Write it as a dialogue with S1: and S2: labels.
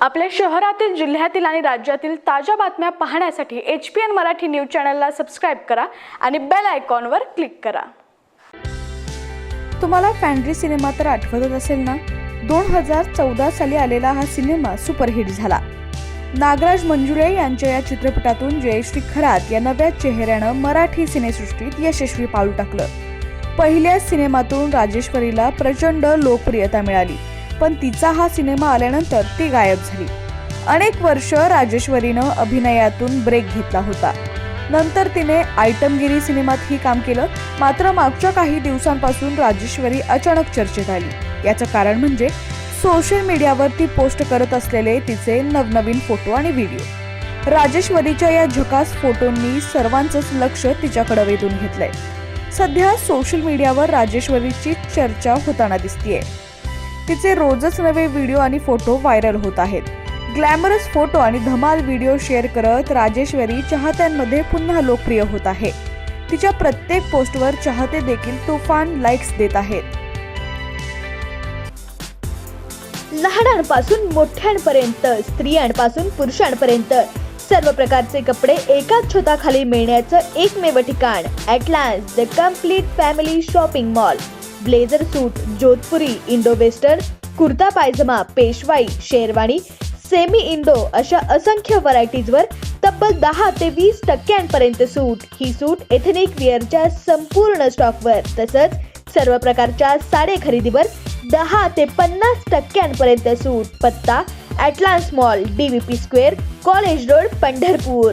S1: आपल्या शहरातील जिल्ह्यातील आणि राज्यातील ताज्या बातम्या पाहण्यासाठी H P N Marathi news चॅनलला सबस्क्राईब करा आणि बेल आयकॉनवर क्लिक करा. तुम्हाला फॅन्ड्री सिनेमा तर आठवतच असेल ना? दोन हजार चौदा साली आलेला हा सिनेमा सुपरहिट झाला. नागराज मंजुळे यांच्या या चित्रपटातून जयश्री खरात या नव्या चेहऱ्यानं मराठी सिनेसृष्टीत यशस्वी पाऊल टाकलं. पहिल्याच सिनेमातून राजेश्वरीला प्रचंड लोकप्रियता मिळाली. पण तिचा हा सिनेमा आल्यानंतर ती गायब झाली. अनेक वर्ष राजेश्वरीनं अभिनयातून ब्रेक घेतला होता. नंतर तिने आयटमगिरी सिनेमातही काम केलं. मात्र मागच्या काही दिवसांपासून राजेश्वरी अचानक चर्चेत आली. याचं कारण म्हणजे सोशल मीडियावर ती पोस्ट करत असलेले तिचे नवनवीन फोटो आणि व्हिडिओ राजेश्वरीच्या या झकास फोटोंनी सर्वांचंच लक्ष तिच्याकडे वेधून घेतलंय. सध्या सोशल मीडियावर राजेश्वरीची चर्चा होताना दिसतीये. तिचे रोजच नवे व्हिडिओ आणि फोटो व्हायरल होत आहेत. ग्लॅमरस फोटो आणि धमाल व्हिडिओ शेअर करत राजेश्वरी चाहत्यांमध्ये पुन्हा लोकप्रिय होत आहे. तिच्या प्रत्येक पोस्टवर चाहते देखील तुफान लाईक्स देत आहेत.
S2: लहानांपासून मोठ्यांपर्यंत स्त्रियांपासून पुरुषांपर्यंत सर्व प्रकारचे कपडे एकाच छताखाली मिळण्याचं एकमेव ठिकाण Atlans the complete family shopping mall blazer suit Jodhpuri Indo western kurta pyjama Peshwai sherwani semi Indo अशा असंख्य व्हरायटीजवर तब्बल दहा ते वीस टक्क्यांपर्यंत सूट. ही सूट एथनिक विअरच्या संपूर्ण स्टॉकवर तसंच सर्व प्रकारच्या साडे खरेदीवर दहा ते पन्नास टक्क्यांपर्यंत सूट. पत्ता Atlans mall D V P square college road Pandharpur.